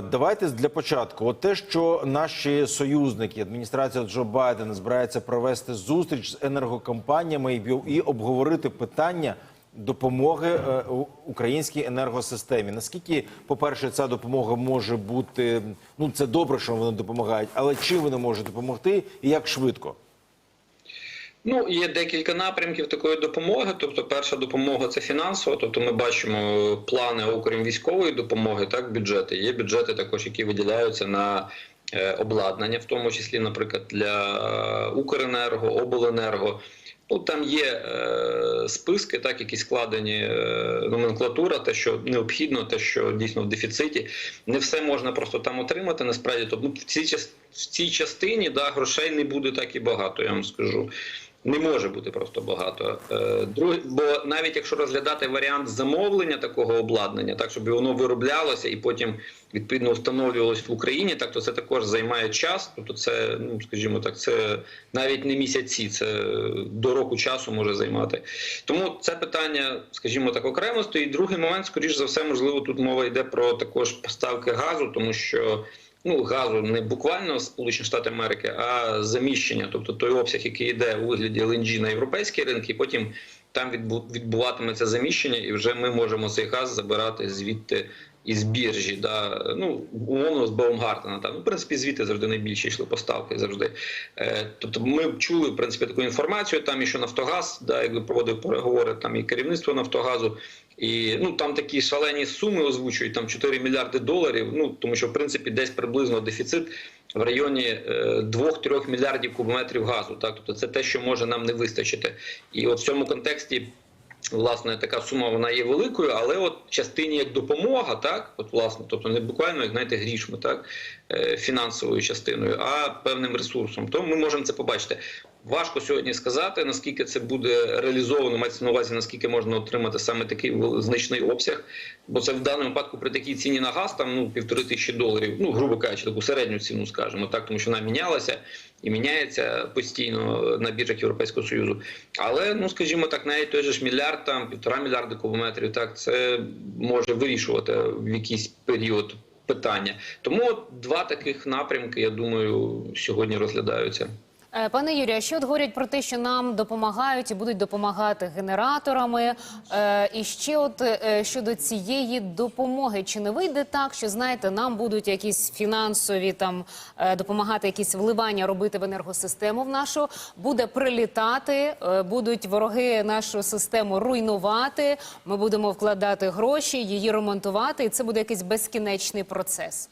Давайте для початку. От те, що наші союзники, адміністрація Джо Байдена збирається провести зустріч з енергокомпаніями і, обговорити питання допомоги е, українській енергосистемі. Наскільки, по-перше, ця допомога може бути ну це добре, що вони допомагають, але чим вони можуть допомогти і як швидко? Ну, є декілька напрямків такої допомоги. Тобто, перша допомога це фінансова. Тобто, ми бачимо плани, окрім військової допомоги, так бюджети. Є бюджети також, які виділяються на е, обладнання, в тому числі, наприклад, для е, Укренерго, Обленерго. Ну, там є е, списки, так, які складені е, номенклатура, те, що необхідно, те, що дійсно в дефіциті. Не все можна просто там отримати. Насправді, тобто в цій в цій частині да, грошей не буде так і багато, я вам скажу. Не може бути просто багато. Е, Друге, бо навіть якщо розглядати варіант замовлення такого обладнання, так щоб воно вироблялося і потім відповідно встановлювалось в Україні, так то це також займає час. Тобто, це, ну скажімо так, це навіть не місяці, це до року часу може займати. Тому це питання, скажімо так, окремо стоїть. Другий момент, скоріш за все, можливо, тут мова йде про також поставки газу, тому що ну газу не буквально з Сполучених Штатів Америки, а заміщення, тобто той обсяг, який йде у вигляді LNG на європейські ринки, і потім там відбу- відбуватиметься заміщення, і вже ми можемо цей газ забирати звідти. Із біржі, да, ну умовно з Баумгартена, там ну, в принципі звідти завжди найбільші йшли поставки завжди. Е, тобто, ми чули в принципі таку інформацію. Там і що Нафтогаз, да, якби проводив переговори, там і керівництво Нафтогазу, і ну там такі шалені суми озвучують, там 4 мільярди доларів. Ну тому що в принципі десь приблизно дефіцит в районі е, 2-3 мільярдів кубометрів газу. Так, тобто це те, що може нам не вистачити, і от в цьому контексті. Власне, така сума вона є великою, але от частині як допомога, так, от власне, тобто не буквально як знаєте, грішми, так, е, фінансовою частиною, а певним ресурсом. То ми можемо це побачити. Важко сьогодні сказати, наскільки це буде реалізовано, мається на увазі, наскільки можна отримати саме такий значний обсяг. Бо це в даному випадку при такій ціні на газ, там ну півтори тисячі доларів, ну грубо кажучи, таку середню ціну, скажімо так, тому що вона мінялася і міняється постійно на біржах Європейського союзу. Але ну скажімо так, навіть той же ж мільярд, там півтора мільярди кубометрів, так це може вирішувати в якийсь період питання. Тому два таких напрямки, я думаю, сьогодні розглядаються. Е, Пане Юрію, а що от говорять про те, що нам допомагають і будуть допомагати генераторами? Е, і ще, от е, щодо цієї допомоги, чи не вийде так, що знаєте, нам будуть якісь фінансові там допомагати, якісь вливання робити в енергосистему в нашу, буде прилітати, будуть вороги нашу систему руйнувати. Ми будемо вкладати гроші, її ремонтувати, і це буде якийсь безкінечний процес.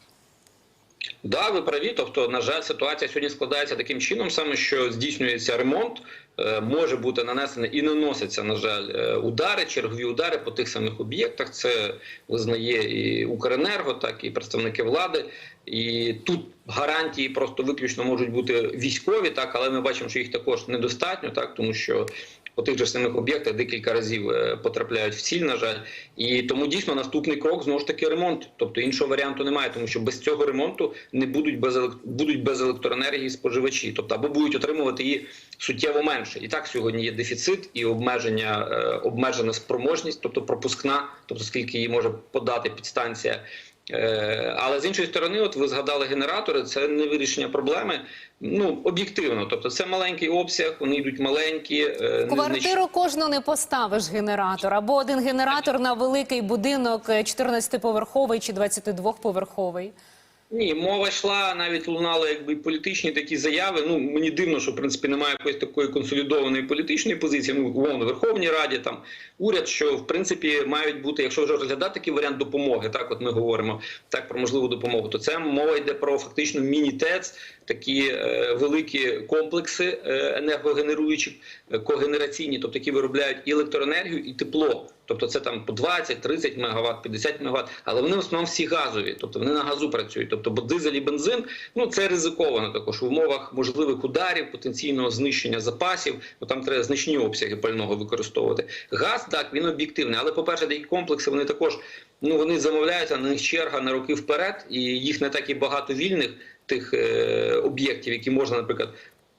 Да, ви праві. Тобто, на жаль, ситуація сьогодні складається таким чином, саме що здійснюється ремонт, е, може бути нанесений і наносяться, на жаль, е, удари, чергові удари по тих самих об'єктах. Це визнає і Укренерго, так і представники влади. І тут гарантії просто виключно можуть бути військові, так але ми бачимо, що їх також недостатньо, так тому що. По тих же самих об'єктах декілька разів е, потрапляють в ціль, на жаль, і тому дійсно наступний крок знову ж таки ремонт. Тобто іншого варіанту немає, тому що без цього ремонту не будуть без будуть без електроенергії споживачі, тобто або будуть отримувати її суттєво менше. І так сьогодні є дефіцит і обмеження, е, обмежена спроможність, тобто пропускна, тобто скільки її може подати підстанція. Е, Але з іншої сторони, от ви згадали генератори, це не вирішення проблеми. Ну об'єктивно, тобто це маленький обсяг, вони йдуть маленькі, е, незначні. Квартиру кожну не поставиш генератор, або один генератор на великий будинок е, 14-поверховий чи 22-поверховий. Ні, мова йшла навіть лунали якби політичні такі заяви. Ну мені дивно, що в принципі немає якоїсь такої консолідованої політичної позиції. Ну умовно, Верховній Раді там уряд, що в принципі мають бути, якщо вже розглядати такий варіант допомоги, так от ми говоримо так про можливу допомогу, то це мова йде про фактично міні-ТЕЦ, такі е, великі комплекси е, енергогенеруючих, е, когенераційні, тобто які виробляють і електроенергію, і тепло. Тобто це там по 20, 30 МВт, 50 МВт, але вони в основному всі газові, тобто вони на газу працюють. Тобто, бо дизель і бензин, ну це ризиковано також в умовах можливих ударів, потенційного знищення запасів, бо там треба значні обсяги пального використовувати. Газ так він об'єктивний, але по-перше, деякі комплекси вони також ну вони замовляються на них черга на роки вперед, і їх не так і багато вільних тих е, об'єктів, які можна, наприклад.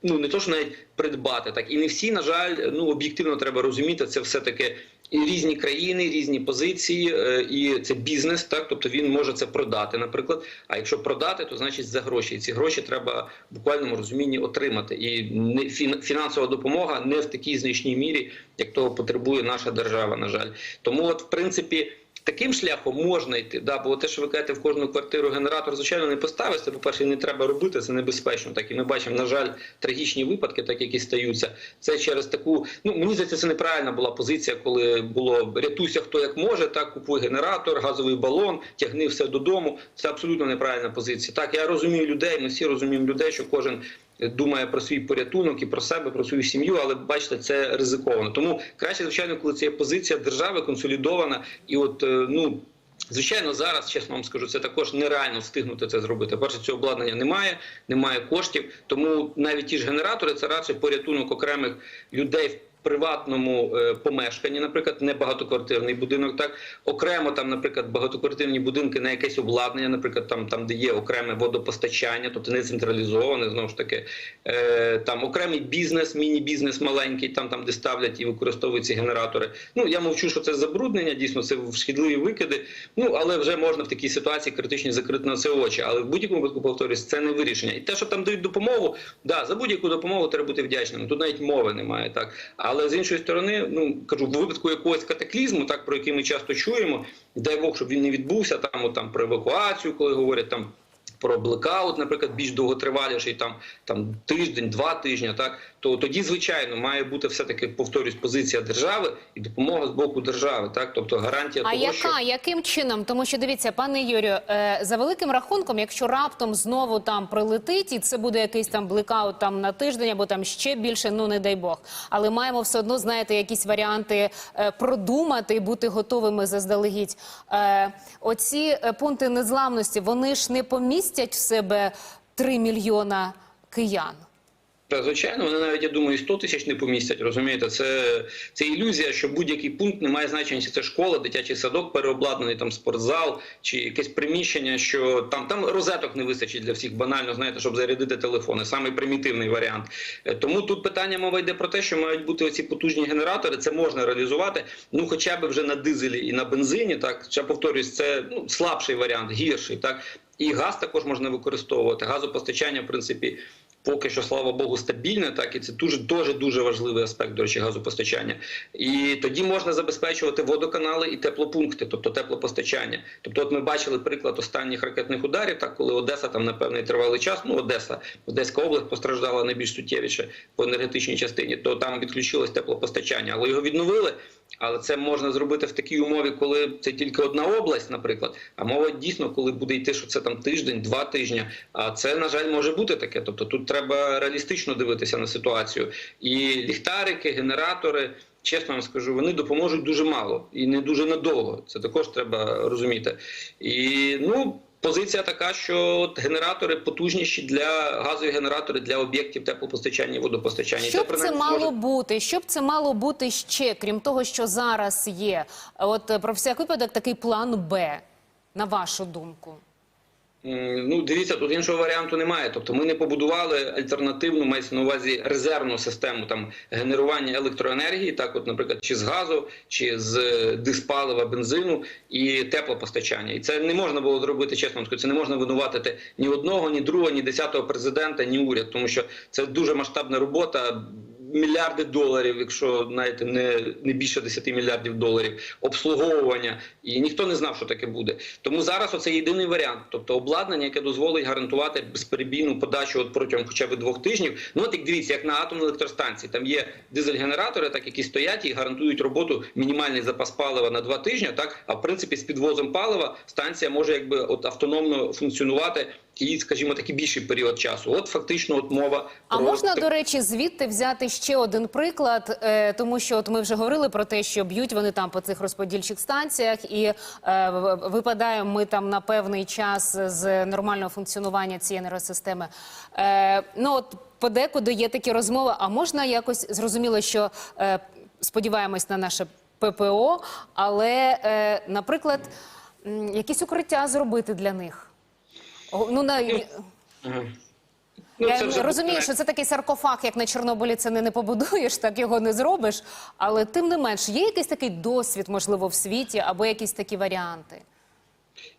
Ну не то, що навіть придбати, так і не всі, на жаль, ну об'єктивно треба розуміти, це все таки різні країни, різні позиції, е, і це бізнес, так тобто він може це продати, наприклад. А якщо продати, то значить за гроші. І ці гроші треба в буквальному розумінні отримати. І не фін- фінансова допомога не в такій значній мірі, як того потребує наша держава. На жаль, тому от в принципі. Таким шляхом можна йти, да, бо те, що ви кажете, в кожну квартиру генератор, звичайно, не поставиш. Це, по-перше, не треба робити, це небезпечно. Так і ми бачимо, на жаль, трагічні випадки, так які стаються. Це через таку. Ну мені здається, це неправильна була позиція, коли було рятуйся хто як може, так купуй генератор, газовий балон, тягни все додому. Це абсолютно неправильна позиція. Так я розумію людей. Ми всі розуміємо людей, що кожен думає про свій порятунок і про себе, про свою сім'ю, але бачите, це ризиковано. Тому краще, звичайно, коли це є позиція держави консолідована, і от е, ну. Звичайно, зараз, чесно вам скажу, це також нереально встигнути це зробити. Перше, цього обладнання немає, немає коштів. Тому навіть ті ж генератори це радше порятунок окремих людей приватному е, помешканні, наприклад, не багатоквартирний будинок. Так окремо там, наприклад, багатоквартирні будинки на якесь обладнання, наприклад, там, там де є окреме водопостачання, тобто не централізоване, знову ж таки, е, там окремий бізнес, міні-бізнес маленький, там, там де ставлять і використовують ці генератори. Ну я мовчу, що це забруднення, дійсно це шкідливі викиди. Ну але вже можна в такій ситуації критичні закрити на це очі. Але в будь-якому випадку повторюсь, це не вирішення. І те, що там дають допомогу, да, за будь-яку допомогу треба бути вдячним. Тут навіть мови немає, так. Але з іншої сторони, ну кажу, в випадку якогось катаклізму, так про який ми часто чуємо, дай Бог, щоб він не відбувся. Там от, там про евакуацію, коли говорять там. Про блекаут, наприклад, більш довготриваліший, там там тиждень, два тижні, так то тоді, звичайно, має бути все таки повторюсь, позиція держави і допомога з боку держави, так тобто гарантія А того, яка що яким чином? Тому що дивіться, пане Юрію, е, за великим рахунком, якщо раптом знову там прилетить, і це буде якийсь там блекаут там на тиждень або там ще більше, ну не дай Бог. Але маємо все одно, знаєте, якісь варіанти е, продумати і бути готовими заздалегідь. Е, оці пункти незламності, вони ж не помістять в себе 3 мільйона киян. Та звичайно, вони навіть я думаю, і 100 тисяч не помістять. Розумієте, це, це ілюзія, що будь-який пункт не має значення, чи це школа, дитячий садок, переобладнаний там спортзал, чи якесь приміщення, що там там розеток не вистачить для всіх банально, знаєте, щоб зарядити телефони. Самий примітивний варіант. Е, Тому тут питання мова йде про те, що мають бути оці потужні генератори. Це можна реалізувати. Ну, хоча б вже на дизелі і на бензині. Так ще повторюсь, це ну слабший варіант, гірший. Так і газ також можна використовувати. Газопостачання, в принципі. Поки що, слава Богу, стабільне, так і це дуже дуже дуже важливий аспект, до речі, газопостачання. І тоді можна забезпечувати водоканали і теплопункти, тобто теплопостачання. Тобто, от ми бачили приклад останніх ракетних ударів, так коли Одеса там на певний тривалий час, ну Одеса, Одеська область постраждала найбільш суттєвіше по енергетичній частині, то там відключилось теплопостачання, але його відновили. Але це можна зробити в такій умові, коли це тільки одна область, наприклад. А мова дійсно, коли буде йти, що це там тиждень, два тижні. А це на жаль може бути таке. Тобто тут треба реалістично дивитися на ситуацію. І ліхтарики, генератори. Чесно вам скажу, вони допоможуть дуже мало і не дуже надовго. Це також треба розуміти. І ну. Позиція така, що генератори потужніші для газові генератори для об'єктів теплопостачання і водопостачання. Що б це мало може... бути? Що б це мало бути ще, крім того, що зараз є? От е, про всяк випадок такий план Б, на вашу думку. Ну, дивіться, тут іншого варіанту немає. Тобто ми не побудували альтернативну, мається на увазі резервну систему там генерування електроенергії, так, от, наприклад, чи з газу, чи з е, диспалива, бензину і теплопостачання. І це не можна було зробити, чесно вам скажу, це не можна винуватити ні одного, ні другого, ні десятого президента, ні уряд, тому що це дуже масштабна робота. Мільярди доларів, якщо знаєте, не, не більше 10 мільярдів доларів, обслуговування, і ніхто не знав, що таке буде. Тому зараз оце єдиний варіант, тобто обладнання, яке дозволить гарантувати безперебійну подачу от протягом хоча б двох тижнів. Ну от як дивіться, як на атомній електростанції, там є дизель-генератори, так які стоять і гарантують роботу мінімальний запас палива на два тижні. Так а в принципі з підвозом палива станція може якби от автономно функціонувати і, скажімо, такий більший період часу. От фактично, от мова А про можна, до речі, звідти взяти ще один приклад, е, тому що от ми вже говорили про те, що б'ють вони там по цих розподільчих станціях, і е, випадаємо ми там на певний час з нормального функціонування цієї енергосистеми. Е, ну от подекуди є такі розмови. А можна якось зрозуміло, що е, сподіваємось на наше ППО, але, е, наприклад, якісь укриття зробити для них. Ну на Ну, Я це розумію, що це такий саркофаг, як на Чорнобилі, це не, не побудуєш, так його не зробиш. Але тим не менш, є якийсь такий досвід, можливо, в світі або якісь такі варіанти.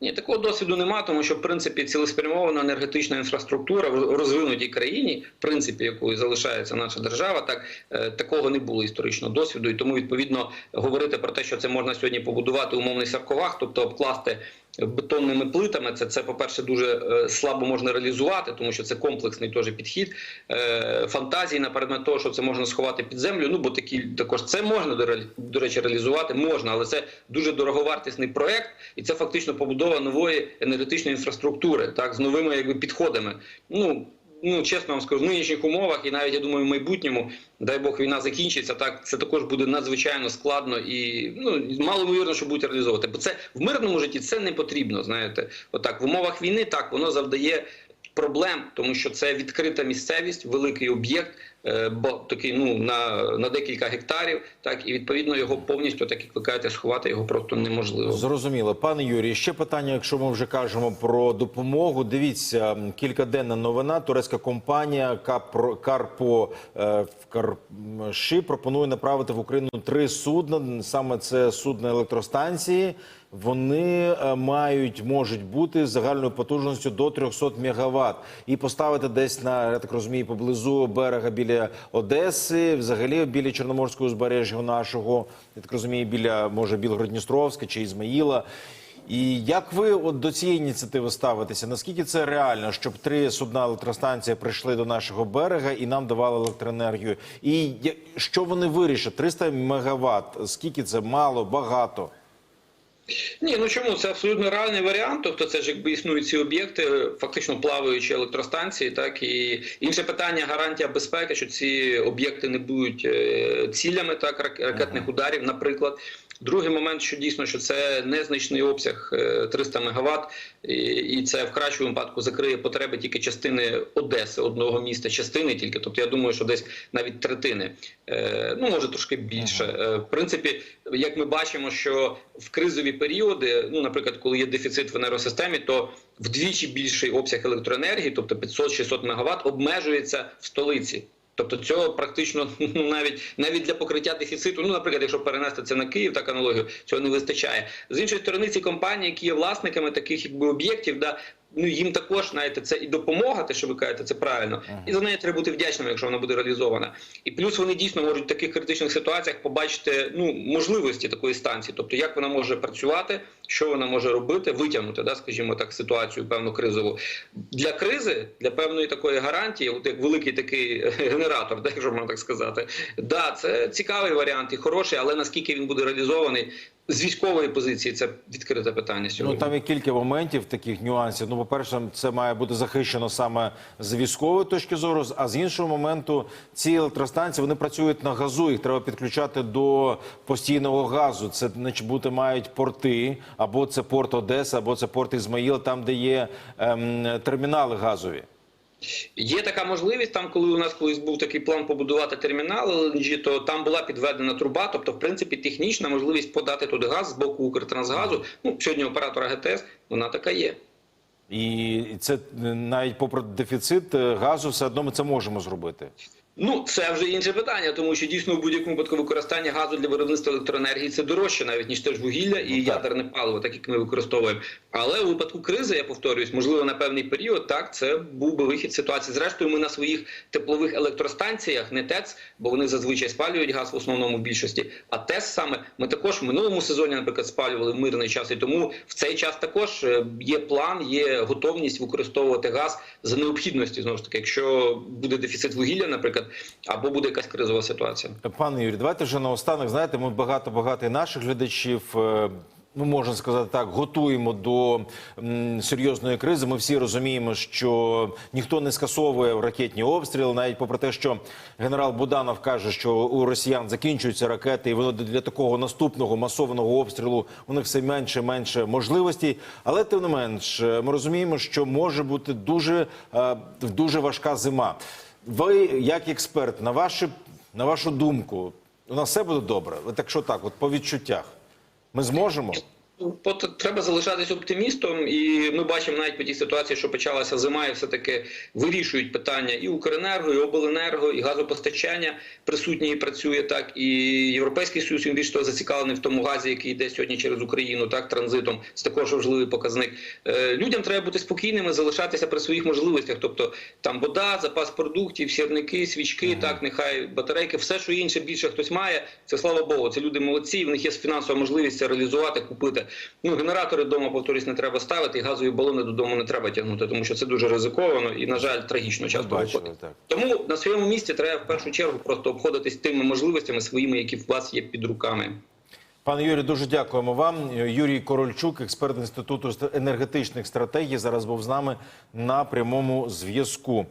Ні, такого досвіду нема, тому що в принципі цілеспрямована енергетична інфраструктура в розвинутій країні, в принципі, якою залишається наша держава, так е, такого не було історичного досвіду, і тому відповідно говорити про те, що це можна сьогодні побудувати умовний сарковаг, тобто обкласти. Бетонними плитами це, це по-перше, дуже е, слабо можна реалізувати, тому що це комплексний теж підхід. Е, фантазії на того, що це можна сховати під землю. Ну бо такі також це можна до речі реалізувати, можна, але це дуже дороговартісний проект, і це фактично побудова нової енергетичної інфраструктури, так з новими якби підходами. Ну ну чесно вам скажу, в нинішніх умовах, і навіть я думаю, в майбутньому, дай Бог, війна закінчиться. Так це також буде надзвичайно складно і ну мало ймовірно, що будуть реалізовувати. Бо це в мирному житті це не потрібно. Знаєте, отак в умовах війни так воно завдає. Проблем, тому що це відкрита місцевість, великий об'єкт, такий ну на, на декілька гектарів, так і відповідно його повністю, так як ви кажете, сховати його просто неможливо. Зрозуміло, пане Юрій. Ще питання, якщо ми вже кажемо про допомогу. Дивіться, кількаденна новина. Турецька компанія Карпо е, в Карші пропонує направити в Україну три судна. Саме це судна електростанції. Вони е, мають можуть бути загальною потужністю до 300 мегаватт і поставити десь на я так розумію, поблизу берега біля Одеси, взагалі біля Чорноморського узбережжя нашого, я так розумію, біля може Білгород-Дністровська чи Ізмаїла. І як ви от до цієї ініціативи ставитеся? Наскільки це реально, щоб три судна електростанції прийшли до нашого берега і нам давали електроенергію? І що вони вирішать? 300 мегаватт. Скільки це мало, багато? Ні, ну чому це абсолютно реальний варіант. Тобто, це ж якби існують ці об'єкти, фактично плаваючі електростанції, так і інше питання гарантія безпеки, що ці об'єкти не будуть е, цілями так ракетних ударів, наприклад. Другий момент, що дійсно що це незначний обсяг е, 300 МВт, і, і це в кращому випадку закриє потреби тільки частини Одеси, одного міста, частини тільки. Тобто я думаю, що десь навіть третини, е, ну може трошки більше. Е, в принципі, як ми бачимо, що в кризові періоди, ну наприклад, коли є дефіцит в енергосистемі, то вдвічі більший обсяг електроенергії, тобто 500-600 МВт, обмежується в столиці. Тобто цього практично ну, навіть навіть для покриття дефіциту, ну наприклад, якщо перенести це на Київ, так аналогію, цього не вистачає. З іншої сторони, ці компанії, які є власниками таких якби об'єктів, да. Ну їм також знаєте, це і допомога, те, що ви кажете, це правильно, і за неї треба бути вдячними, якщо вона буде реалізована. І плюс вони дійсно можуть в таких критичних ситуаціях побачити ну можливості такої станції, тобто як вона може працювати, що вона може робити, витягнути, да, скажімо так, ситуацію певну кризову для кризи, для певної такої гарантії, от як великий такий генератор, да, якщо можна так сказати. Да, це цікавий варіант і хороший, але наскільки він буде реалізований з військової позиції, це відкрите питання Ну там є кілька моментів таких нюансів. Ну, по-перше, це має бути захищено саме з військової точки зору. А з іншого моменту, ці електростанції вони працюють на газу. Їх треба підключати до постійного газу. Це значить, бути мають порти, або це порт Одеса, або це порт Ізмаїл, там де є ем, термінали газові. Є така можливість, там, коли у нас колись був такий план побудувати термінал LNG, то там була підведена труба. Тобто, в принципі, технічна можливість подати туди газ з боку Укртрансгазу. Ну сьогодні оператора ГТС вона така є. І це е, навіть попри дефіцит е, газу, все одно ми це можемо зробити. Ну, це вже інше питання, тому що дійсно в будь-якому випадку використання газу для виробництва електроенергії це дорожче, навіть ніж теж вугілля і ядерне паливо, так як ми використовуємо. Але у випадку кризи, я повторююсь, можливо, на певний період, так це був би вихід з ситуації. Зрештою, ми на своїх теплових електростанціях, не ТЕЦ, бо вони зазвичай спалюють газ в основному в більшості. А ТЕС саме ми також в минулому сезоні, наприклад, спалювали в мирний час, і тому в цей час також е, є план, є готовність використовувати газ за необхідності. Знову ж таки, якщо буде дефіцит вугілля, наприклад, або буде якась кризова ситуація. Пане Юрій, давайте вже наостанок. Знаєте, ми багато багато наших глядачів. е, Ну, можна сказати так, готуємо до серйозної кризи. Ми всі розуміємо, що ніхто не скасовує ракетні обстріли, навіть попри те, що генерал Буданов каже, що у росіян закінчуються ракети, і воно для такого наступного масованого обстрілу у них все менше і менше можливостей. Але тим не менш, е, ми розуміємо, що може бути дуже, е, дуже важка зима. Ви, як експерт, на ваші на вашу думку, у нас все буде добре. Так що так, от по відчуттях, ми зможемо? Треба залишатись оптимістом, і ми бачимо навіть по тій ситуації, що почалася зима, і все таки вирішують питання і Укренерго, і обленерго, і газопостачання присутні і працює так. І Європейський Союз він більш того зацікавлений в тому газі, який йде сьогодні через Україну, так транзитом. Це також важливий показник. Е, людям треба бути спокійними, залишатися при своїх можливостях. Тобто там вода, запас продуктів, сірники, свічки, так нехай батарейки, все, що інше більше хтось має. Це слава Богу. Це люди молодці. В них є фінансова можливість це реалізувати, купити. Ну генератори вдома, повторюсь, не треба ставити, і газові балони додому не треба тягнути, тому що це дуже ризиковано і, на жаль, трагічно часто виходить. Тому на своєму місці треба в першу чергу просто обходитись тими можливостями своїми, які у вас є під руками. Пане Юрію, дуже дякуємо вам. Юрій Корольчук, експерт інституту енергетичних стратегій, зараз був з нами на прямому зв'язку.